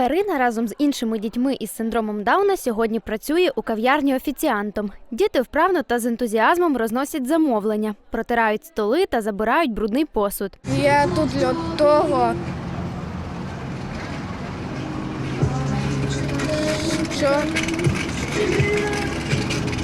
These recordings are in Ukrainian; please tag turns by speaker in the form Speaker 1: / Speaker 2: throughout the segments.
Speaker 1: Карина разом з іншими дітьми із синдромом Дауна сьогодні працює у кав'ярні офіціантом. Діти вправно та з ентузіазмом розносять замовлення, протирають столи та забирають брудний посуд.
Speaker 2: Я тут для того, що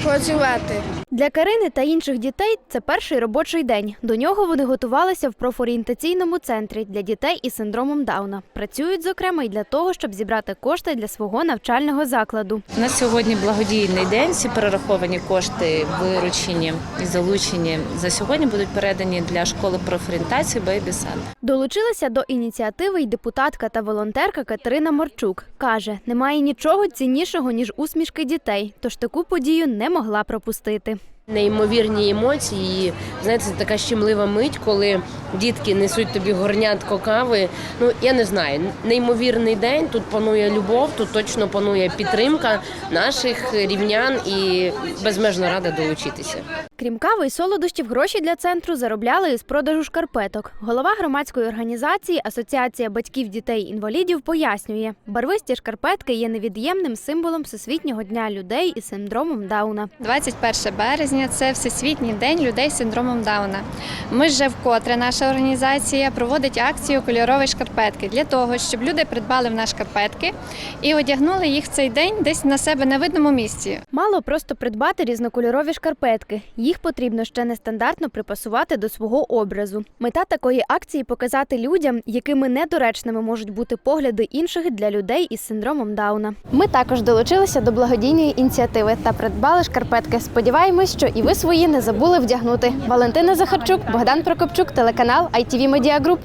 Speaker 2: працювати.
Speaker 1: Для Карини та інших дітей це перший робочий день. До нього вони готувалися в профорієнтаційному центрі для дітей із синдромом Дауна. Працюють, зокрема, й для того, щоб зібрати кошти для свого навчального закладу.
Speaker 3: У нас сьогодні благодійний день. Всі перераховані кошти виручені і залучені за сьогодні будуть передані для школи профорієнтації Sun.
Speaker 1: Долучилася до ініціативи й депутатка та волонтерка Катерина Марчук. Каже, немає нічого ціннішого, ніж усмішки дітей, тож таку подію не могла пропустити.
Speaker 4: Неймовірні емоції. І, знаєте, це така щемлива мить, коли дітки несуть тобі горнятко кави. Ну я не знаю, неймовірний день. Тут панує любов, тут точно панує підтримка наших рівнян і безмежно рада долучитися.
Speaker 1: Крім кави і солодощів, гроші для центру заробляли із продажу шкарпеток. Голова громадської організації Асоціація батьків дітей-інвалідів пояснює, барвисті шкарпетки є невід'ємним символом Всесвітнього дня людей із синдромом Дауна.
Speaker 5: 21 березня це Всесвітній день людей з синдромом Дауна. Ми вже вкотре наша організація проводить акцію кольорові шкарпетки для того, щоб люди придбали в нас шкарпетки і одягнули їх в цей день десь на себе на видному місці.
Speaker 1: Мало просто придбати різнокольорові шкарпетки. Їх потрібно ще нестандартно припасувати до свого образу. Мета такої акції показати людям, якими недоречними можуть бути погляди інших для людей із синдромом Дауна. Ми також долучилися до благодійної ініціативи та придбали шкарпетки. Сподіваємось, що і ви свої не забули вдягнути. Валентина Захарчук, Богдан Прокопчук, телеканал ITV Media Group.